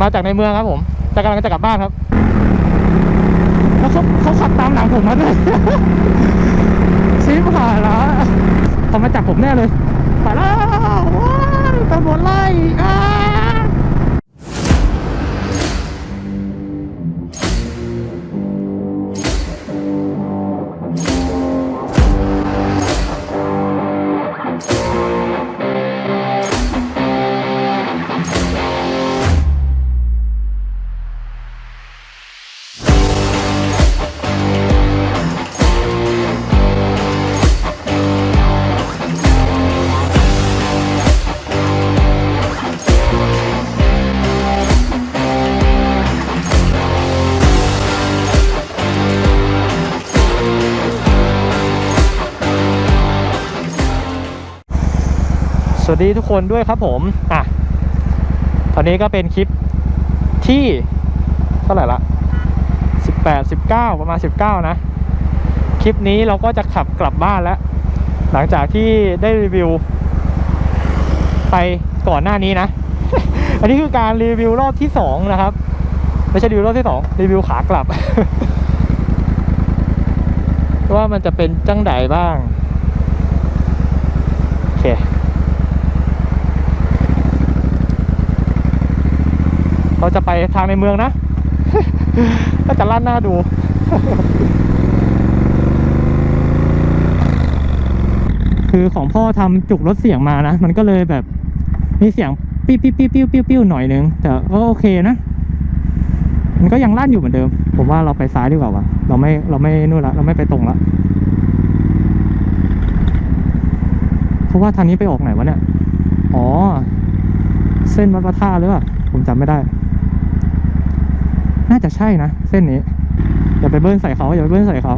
มาจากในเมืองครับผมจะกำลังจะกลับบ้านครับแล้วเขาเขาขับตามหลังผมมาด้วยชิบหายละเขามาจับผมแน่เลยไปแล้วว้ายตำรวจไล่อ้า สวัสดีทุกคนด้วยครับผมอะตอนนี้ก็เป็นคลิปที่เท่าไหร่ละสิบแปดสิบเก้าประมาณสิบเก้านะ คลิปนี้เราก็จะขับกลับบ้านแล้ว หลังจากที่ได้รีวิว ไปก่อนหน้านี้นะ อันนี้คือการรีวิวรอบที่สองนะครับ ไม่ใช่รีวิวรอบที่สองรีวิวขากลับ ว่ามันจะเป็นจังไดบ้าง โอเค เราจะไปทางในเมืองนะก็จะลั่นหน้าดู คือของพ่อทำจุกรถเสียงมานะ มันก็เลยแบบมีเสียงปิ้วปิ้วปิ้วปิ้วปิ้วปิ้วหน่อยนึง แต่ก็โอเคนะ มันก็ยังลั่นอยู่เหมือนเดิม ผมว่าเราไปซ้ายดีกว่าวะเราไม่เราไม่นู่นละ เราไม่ไปตรงละเพราะว่าทางนี้ไปออกไหนวะเนี่ย อ๋อ เส้นวัดพระธาตุหรือเปล่า ผมจำไม่ได้ น่าจะใช่นะ เส้นนี้ อย่าไปเบิ้ลใส่เขาอย่าไปเบิ้ลใส่เขา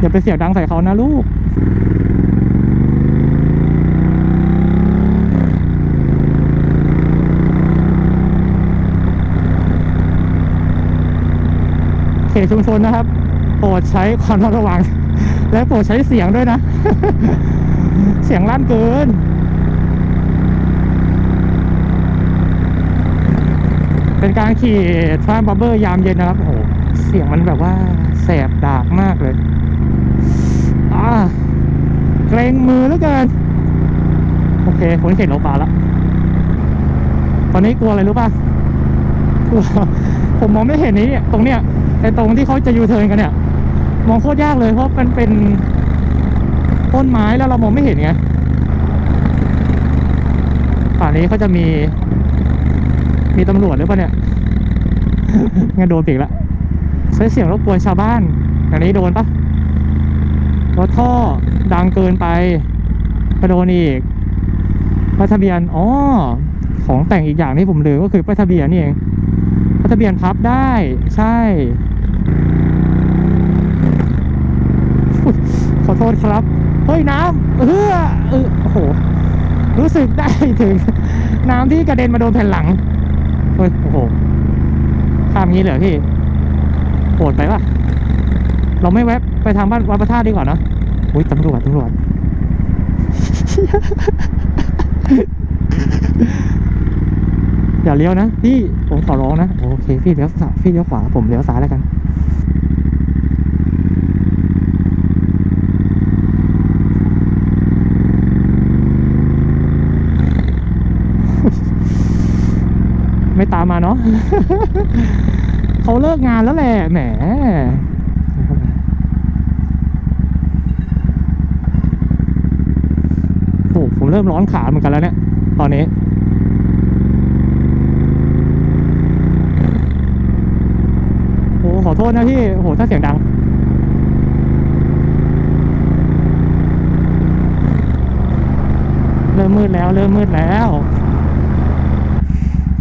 อย่าไปเสียงดังใส่เขานะลูกเขตชุมชนนะครับ โปรดใช้ความระมัดระวัง และโปรดใช้เสียงด้วยนะ เสียงลั่นเกิน เป็นการขี่ทรานบับเบอร์ยามเย็นนะครับโอ้โหเสียงมันแบบว่าแสบดากมากเลยอ่าเกรงมือเหลือเกินโอเคผลเข็นโลปาแล้วตอนนี้กลัวอะไรรู้ป่ะกลัวผมมองไม่เห็นนี้ตรงเนี้ยไอ้ตรงที่เขาจะยูเทิร์นกันเนี่ยมองโคตรยากเลยเพราะมันเป็นต้นไม้แล้วเรามองไม่เห็นไงป่านี้เขาจะมี มีตำรวจหรือเปล่าเนี่ยงั้นโดนปีกละใช้เสียงรบกวนชาวบ้านอย่างนี้โดนปะรถท่อดังเกินไปก็โดนอีกป้ายทะเบียนอ๋อของแต่งอีกอย่างที่ผมลืมก็คือป้ายทะเบียนนี่เองป้ายทะเบียนพับได้ ใช่ ขอโทษครับ เฮ้ยน้ำเออเออโอ้โห รู้สึกได้ถึง น้ำที่กระเด็นมาโดนแผ่นหลัง ฮ้ยโอ้โหข้ามงี้เลยเหรอพี่โหดไปปะเราไม่แวะไปทางบ้านวัดพระธาตุดีกว่านะอุ้ยตำรวจตำรวจอย่าเลี้ยวนะพี่ผมขอร้องนะ โอเค พี่เลี้ยวซ้ายพี่เลี้ยวขวาผมเลี้ยวซ้ายแล้วกัน ไม่ตามมาเนาะเขาเลิกงานแล้วแหละแหมโอ้ผมเริ่มร้อนขาเหมือนกันแล้วเนี่ย ตอนนี้โอ้ขอโทษนะพี่โอ้โหถ้าเสียงดังเริ่มมืดแล้ว เริ่มมืดแล้ว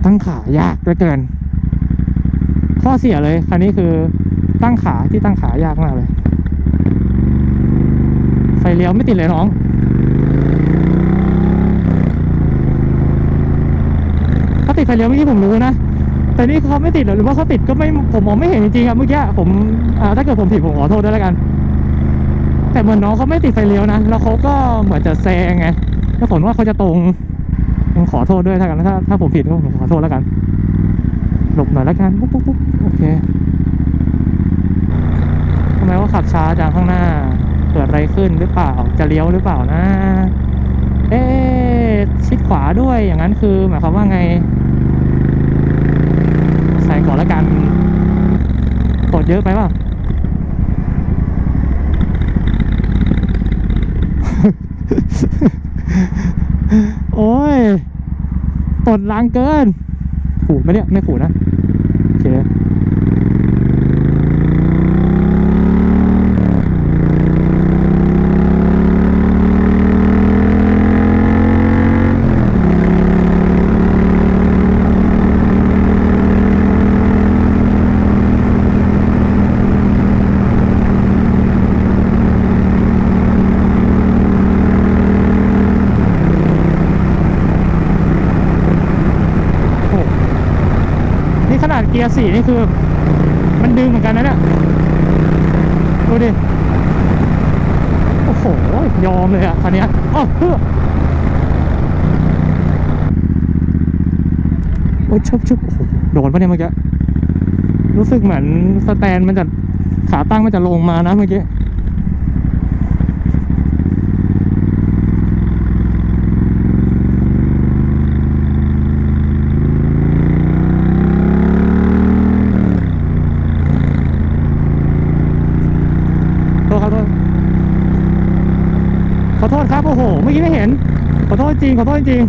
ตั้งขายากเหลือเกิน ข้อเสียเลยคันนี้คือตั้งขาที่ตั้งขายากมากเลย ไฟเลี้ยวไม่ติดเลยน้องเขาติดไฟเลี้ยวเมื่อกี้ผมรู้นะแต่นี่เขาไม่ติดหรือว่าเขาติดก็ไม่ผมมองไม่เห็นจริงๆครับเมื่อกี้ผมถ้าเกิดผมผิดผมขอโทษด้วยแล้วกัน แต่เหมือนน้องเขาไม่ติดไฟเลี้ยวนะแล้วเขาก็เหมือนจะแซงไงแล้วผมว่าเขาจะตรง ผมขอโทษด้วยถ้ากันถ้าถ้าผมผิดก็ผมขอโทษแล้วกัน หลบหน่อยแล้วกันปุ๊บปุ๊บปุ๊บโอเคทำไมว่าขับช้าจังข้างหน้า เกิดอะไรขึ้นหรือเปล่าจะเลี้ยวหรือเปล่านะ เอ๊ชิดขวาด้วยอย่างนั้นคือหมายความว่าไง ใส่ก่อนแล้วกันกดเยอะไปป่าโอ้ย ตดล้างเกิน ขูดไหมเนี่ย ไม่ขูดนะ โอเค โอ้โหนี่ขนาดเกียร์สี่นี่คือ มันดึงเหมือนกันนะเนี่ยดูดิ โอ้โห ยอมเลยอะคันนี้อ้าวเพื่อโอ้ยชุบชุบโอ้โหโดนปะเนี่ยเมื่อกี้ รู้สึกเหมือนสแตนมันจะขาตั้งมันจะลงมานะเมื่อกี้ โทษครับโทษขอโทษครับ โอ้โห เมื่อกี้ไม่เห็น ขอโทษจริง ขอโทษจริง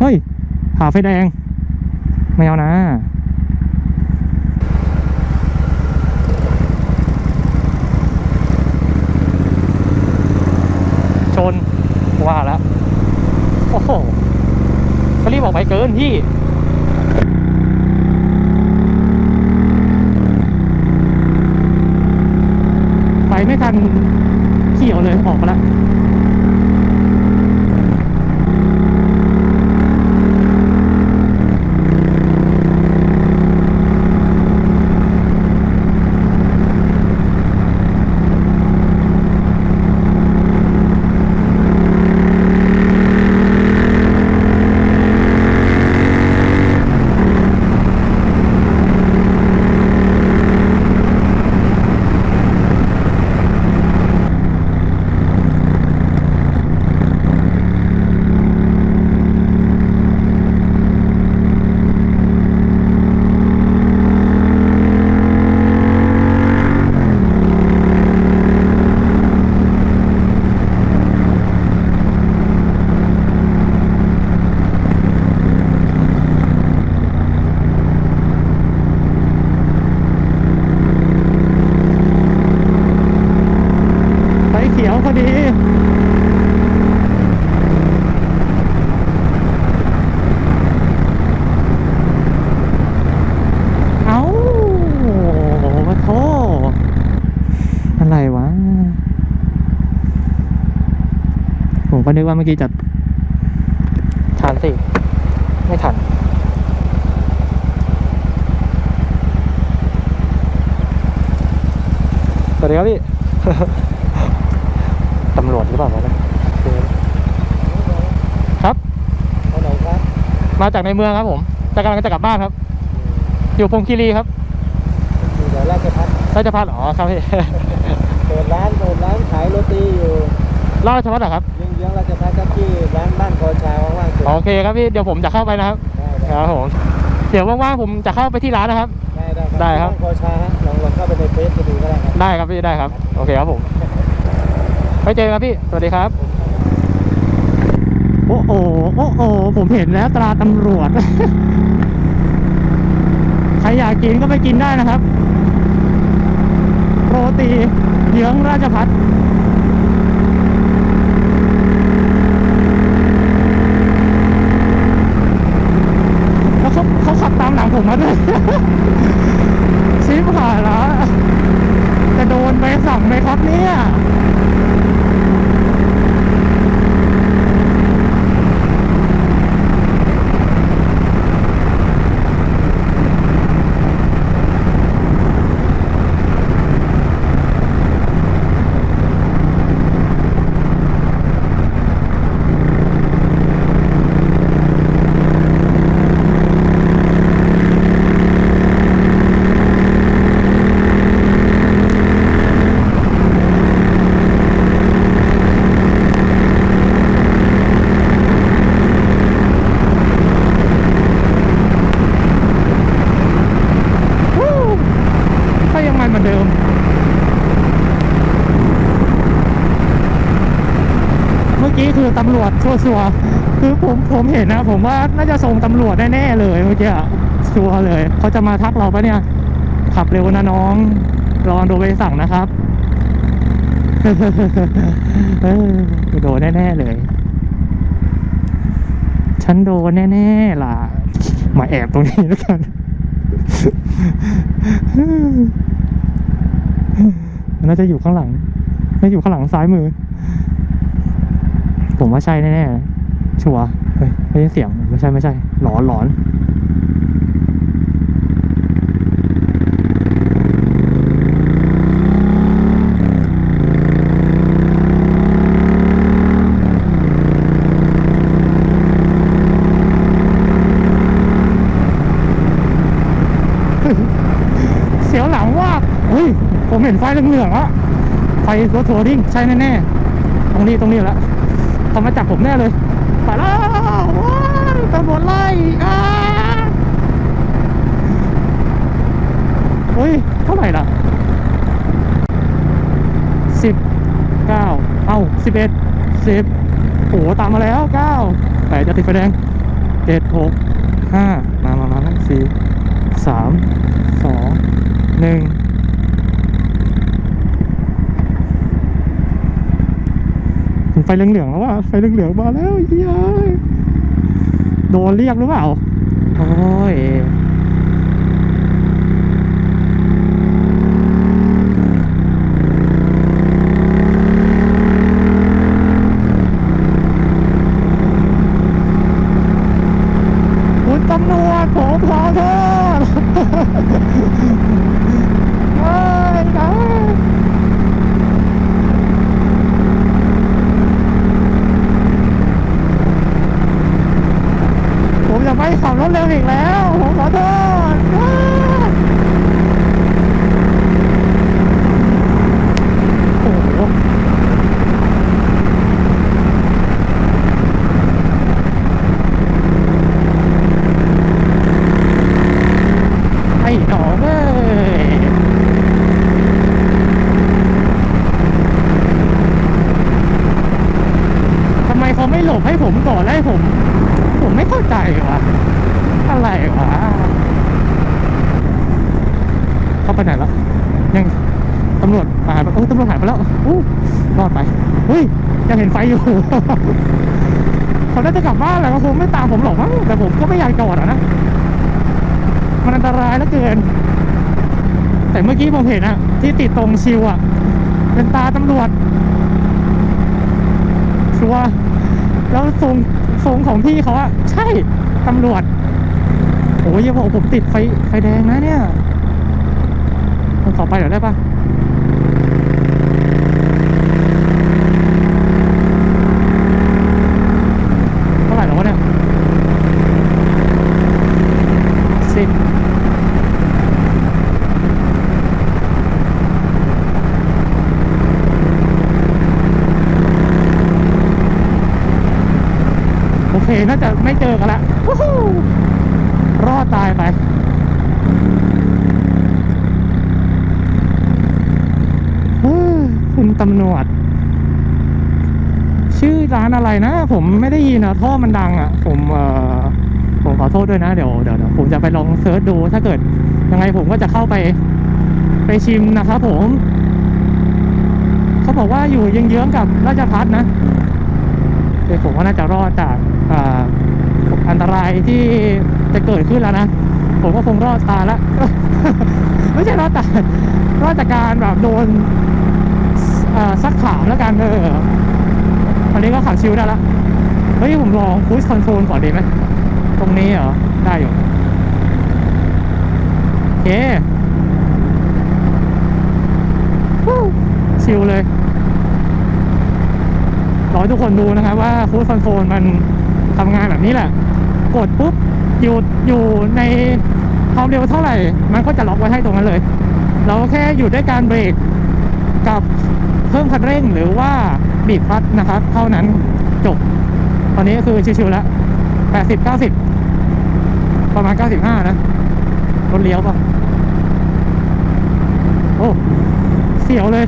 เฮ้ยผ่าไฟแดง ไม่เอานะชนว่าแล้ว โอ้โหเขารีบออกไปเกินพี่ไปไม่ทันเขี่ยวเลยออกไปแล้ว ไฟเขียวพอดี เอามาโทษอะไรวะ ผม ก็นึกว่าเมื่อกี้จะทันสิ ไม่ทัน สวัสดีครับพี่ ตำรวจหรือเปล่าวะเนี่ยครับไปไหนครับ มาจากในเมืองครับผม จะกำลังจะกลับบ้านครับ อยู่พงคีรีครับอยู่แถวราชพัฒน์ราชพัฒน์อ๋อครับพี่ เปิดร้านเปิดร้านขายโรตีอยู่ราชพัฒน์เหรอครับ เยื้องเยื้องๆราชพัฒน์ครับที่ร้านบ้านโคชาว่างๆเกิดโอเคครับพี่เดี๋ยวผมจะเข้าไปนะครับได้ได้ครับผมเดี๋ยวว่างๆผมจะเข้าไปที่ร้านนะครับ ได้ได้ได้ครับบ้านโคชาฮะลองลองเข้าไปในเฟซไปดูก็ได้ครับ ได้ครับพี่ได้ครับ โอเคครับผมไปเจอกันครับพี่ สวัสดีครับ โอ้โหโอ้โหผมเห็นแล้วตราตำรวจ ใครอยากกินก็ไปกินได้นะครับ โรตีเยื้องราชพัฒน์แล้วเขาเขาขับตามหลัง ผมมาด้วยชิบหายละจะโดนไปสั่งไหมครับเนี่ย คือ ตำรวจชัวร์คือผมผมเห็นนะ ผมว่าน่าจะส่งตำรวจแน่ๆเลยเมื่อกี้ชัวร์เลยเขาจะมาทักเราปะเนี่ย ขับเร็วนะน้องระวังโดนใบสั่งนะครับโดนแน่ๆเลย ฉันโดนแน่ๆล่ะ มาแอบตรงนี้แล้วกันมันน่าจะอยู่ข้างหลังน่าอยู่ข้างหลังซ้ายมือ ผมว่าใช่แน่ๆชัวร์เฮ้ยไม่ใช่เสียงไม่ใช่ไม่ใช่ หลอนหลอนเสียวหลังว่าเฮ้ย ผมเห็นไฟเหลืองๆอะไฟรถทัวริงใช่แน่ๆ ตรงนี้ตรงนี้แหละ เขามาจับผมแน่เลยไปแล้วตำรวจไล่อ้าเฮ้ย เท่าไหร่ล่ะสิบเก้าเอ้าสิบเอ็ดสิบโอ้โหตามมาแล้วเก้าแปดจะติดไฟแดงเจ็ดหกห้ามามามามาสี่สามสองหนึ่งถึงไฟเหลืองๆแล้วว่ะไฟเหลืองๆมาแล้วเฮ้ยโดนเรียกหรือเปล่าโอ้ย คุณตำรวจผมขอโทษ ไม่นะผมจะไม่ ขับรถเร็วอีกแล้วผมขอโทษโอ้โห ไอ้หนองเอ้ยทำไมเขาไม่หลบให้ผมก่อนแล้วให้ผม ผมไม่เข้าใจวะอะไรวะเข้าไปไหนแล้วยังตำรวจหายไปเออตำรวจหายไปแล้วอู้รอดไปเฮ้ยยังเห็นไฟอยู่เขาน่าจะกลับบ้านแหละเขาคงไม่ตามผมหรอกมั้งแต่ผมก็ไม่อยากจอดอะนะมันอันตรายเหลือเกิน แต่เมื่อกี้ผมเห็นอะที่ติดตรงชิวอะเป็นตาตำรวจชัวแล้วทรงทรงของพี่เขาอะใช่ตำรวจโอ้ยอย่าบอกผมติดไฟไฟแดงนะเนี่ยผมขอไปเดี๋ยวได้ปะเท่าไหร่แล้ววะเนี่ยสิบ โอเค น่าจะไม่เจอกันละวู้ฮู้รอดตายไปเฮ้คุณตำรวจชื่อร้านอะไรนะ ผมไม่ได้ยินอะท่อมันดังอะผมเอ่อผมขอโทษด้วยนะเดี๋ยวเดี๋ยวผมจะไปลองเซิร์ชดู ถ้าเกิดยังไงผมก็จะเข้าไป ไปชิมนะครับผม เขาบอกว่าอยู่เยื้องๆกับราชพัฒนะเดี๋ยวผมว่าน่าจะรอดจาก อ่าอันตรายที่จะเกิดขึ้นแล้วนะ ผมก็คงรอดตาล้วไม่ใช่รอดตารอดจากการแบบโดนอ่าซักขามแล้วกันเอออันนี้ก็ขับชิวได้ล้วเฮ้ยผมลองคูสคอนโทรลก่อนดีไหมตรงนี้เหรอ ได้อยู่โอเคชิวเลยรอทุกคนดูนะครับว่าคูดคอนโทรลมัน ทำงานแบบนี้แหละ กดปุ๊บอยู่อยู่ในความเร็วเท่าไหร่ มันก็จะล็อกไว้ให้ตรงนั้นเลย เราแค่อยู่ด้วยการเบรกกับเพิ่มคันเร่งหรือว่าบีบคลัตช์นะครับ เท่านั้นจบ ตอนนี้ก็คือชิวๆแล้ว80 90ประมาณ95นะรถเลี้ยวป่ะโอ้เสียวเลย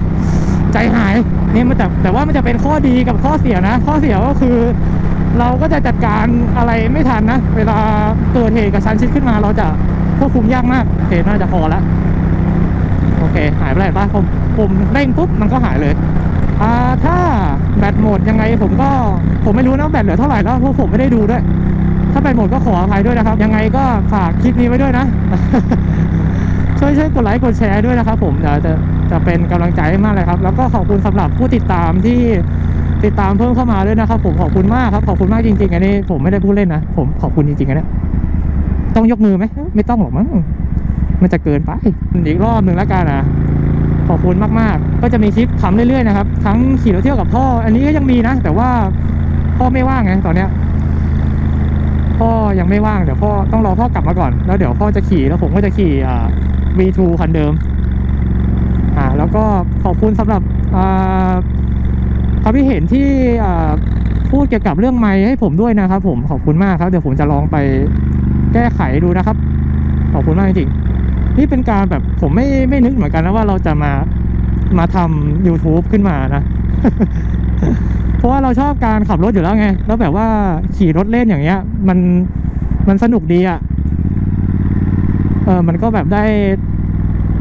ใจหายนี่มันแต่แต่ว่ามันจะเป็นข้อดีกับข้อเสียนะ ข้อเสียก็คือ เราก็จะจัดการอะไรไม่ทันนะ เวลาเกิดเหตุกับชันชิดขึ้นมาเราจะควบคุมยากมากโอเคน่าจะพอแล้วโอเค หายไปแล้วป่ะผมผมเร่งปุ๊บมันก็หายเลยอ่าถ้าแบตหมดยังไงผมก็ผมไม่รู้นะแบตเหลือเท่าไหร่แล้วเพราะผมไม่ได้ดูด้วย ถ้าแบตหมดก็ขออภัยด้วยนะครับ ยังไงก็ฝากคลิปนี้ไว้ด้วยนะ ช่วยช่วยกดไลค์กดแชร์ด้วยนะครับ ผมจะจะจะเป็นกำลังใจให้มากเลยครับ แล้วก็ขอบคุณสำหรับผู้ติดตามที่ ติดตามเพิ่มเข้ามาด้วยนะครับผมขอบคุณมากครับขอบคุณมากจริงๆ อันนี้ผมไม่ได้พูดเล่นนะผมขอบคุณจริงๆอันนี้ต้องยกมือไหมไม่ต้องหรอกมั้งมันจะเกินไปอีกรอบหนึ่งแล้วกันนะขอบคุณมากๆ ก็จะมีคลิปทำเรื่อยๆนะครับทั้งขี่รถเที่ยวกับพ่อ อันนี้ก็ยังมีนะ แต่ว่าพ่อไม่ว่างไงตอนเนี้ยพ่อยังไม่ว่างเดี๋ยวพ่อต้องรอพ่อกลับมาก่อน แล้วเดี๋ยวพ่อจะขี่แล้วผมก็จะขี่อ่า V2 คันเดิมอ่าแล้วก็ขอบคุณสำหรับอ่า ความคิดเห็นที่พูดเกี่ยวกับเรื่องไม้ให้ผมด้วยนะครับผมขอบคุณมากครับเดี๋ยวผมจะลองไปแก้ไขดูนะครับ ขอบคุณมากจริงๆนี่เป็นการแบบผมไม่ไม่นึกเหมือนกันนะว่าเราจะมามาทำ YouTube ขึ้นมานะ เพราะว่าเราชอบการขับรถอยู่แล้วไง แล้วแบบว่าขี่รถเล่นอย่างเงี้ย มันมันสนุกดีอะ่ะ เออมันก็แบบได้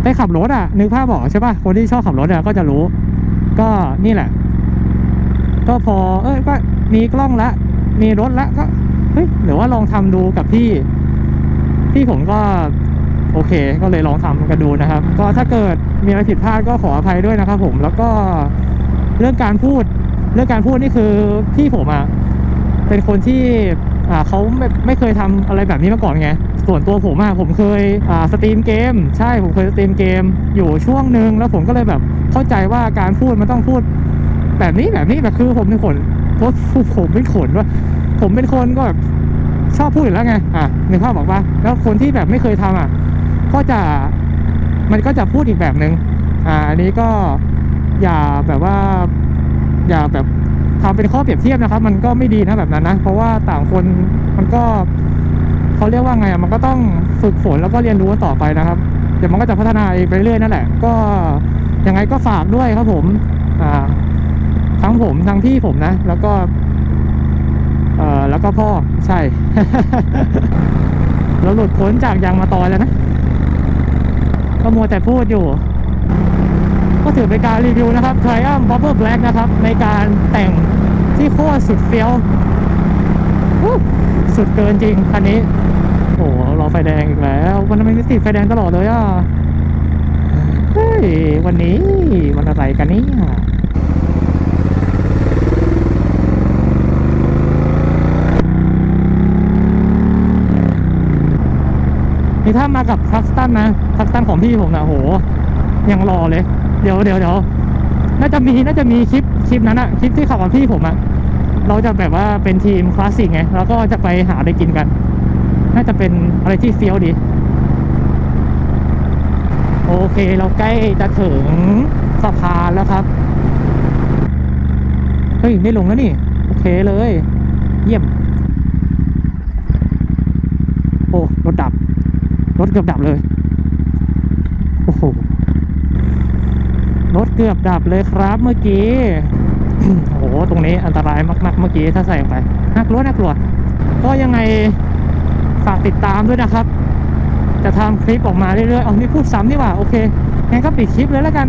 ได้ขับรถอะ่ะ นึกภาพบอกใช่ปะคนที่ชอบขับรถอะ่ะก็จะรู้ ก็นี่แหละ ก็พอ เอ้ยก็มีกล้องละมีรถละก็เฮ้ยหรือว่าลองทำดูกับพี่พี่ผมก็โอเค ก็เลยลองทำกันดูนะครับ ก็ถ้าเกิดมีอะไรผิดพลาดก็ขออภัยด้วยนะครับผมแล้วก็เรื่องการพูด เรื่องการพูดนี่คือพี่ผมอะเป็นคนที่อ่าเขาไม่ไม่เคยทำอะไรแบบนี้มาก่อนไงส่วนตัวผมอะผมเคยอ่าสตรีมเกม ใช่ผมเคยสตรีมเกมอยู่ช่วงหนึ่งแล้วผมก็เลยแบบเข้าใจว่าการพูดมันต้องพูด แบบนี้แบบนี้แบบคือผมเป็นคนเพราะผมเป็นคนว่า ผมเป็นคนก็แบบชอบพูดอยู่แล้วไงอะนึกภาพบอกว่าแล้วคนที่แบบไม่เคยทำอะ ก็จะมันก็จะพูดอีกแบบหนึง่งอ่าอันนี้ก็อย่าแบบว่า อย่าแบบทำเป็นข้อเปรียบเทียบนะครับ มันก็ไม่ดีนะแบบนั้นนะ เพราะว่าต่างคนมันก็เขาเรียกว่าไงอะมันก็ต้องฝึกฝนแล้วก็เรียนรู้ต่อไปนะครับเดี๋ยวมันก็จะพัฒนาไปเรื่อยนั่นแหละ ก็ยังไงก็ฝากด้วยครับผม อ่า ทั้งผมทั้งพี่ผมนะ แล้วก็เอ่อแล้วก็พ่อใช่ เราหลุดพ้นจากยางมาตอยแล้วนะ ก็มัวแต่พูดอยู่ ก็ถือเป็นการรีวิวนะครับ Triumph Bubble Black นะครับ ในการแต่งที่โคตรสุดเฟี้ยวสุดเกินจริงคันนี้ โอ้โหรอไฟแดงอีกแล้ววันนั้นไม่ติดไฟแดงตลอดเลยอะเฮ้ยวันนี้วันอะไรกันเนี่ย นี่ถ้ามากับทักตันนะทักตันของพี่ผมนะโห ยังรอเลย เดี๋ยวเดี๋ยวเดี๋ยวน่าจะมีน่าจะมีคลิปคลิปนั้นอะคลิปที่ขับกับพี่ผมอะเราจะแบบว่าเป็นทีมคลาสสิกไงแล้วก็จะไปหาอะไรกินกัน น่าจะเป็นอะไรที่เฟี้ยวดี โอเคเราใกล้จะถึงสะพานแล้วครับ เฮ้ยได้ลงแล้วนี่ โอเคเลย เยี่ยม โอ้รถดับ รถเกือบดับเลย โอ้โห รถเกือบดับเลยครับเมื่อกี้ โอ้โห ตรงนี้อันตรายมาก ๆ เมื่อกี้ถ้าใส่ไปน่ากลัวน่ากลัว ก็ยังไงฝากติดตามด้วยนะครับ จะทำคลิปออกมาเรื่อยๆ เอานี่พูดซ้ำนี่ว่า โอเค งั้นก็ปิดคลิปเลยแล้วกัน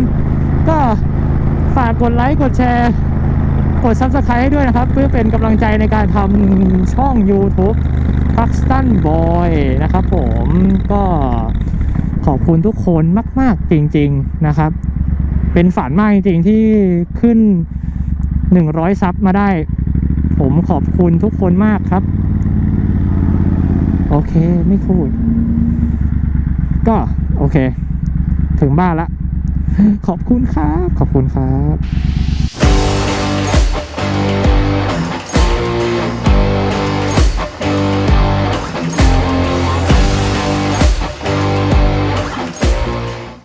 ก็ฝากกดไลค์ กดแชร์ กด subscribe ให้ด้วยนะครับ เพื่อเป็นกำลังใจในการทำช่อง YouTube พักสตันบอยนะครับผมก็ขอบคุณทุกคนมาก ๆ จริง ๆ นะครับ เป็นฝันมากจริง ๆ ที่ขึ้น 100 ซับมาได้ ผมขอบคุณทุกคนมากครับ โอเคไม่พูด ก็โอเค ถึงบ้านละ ขอบคุณครับ ขอบคุณครับ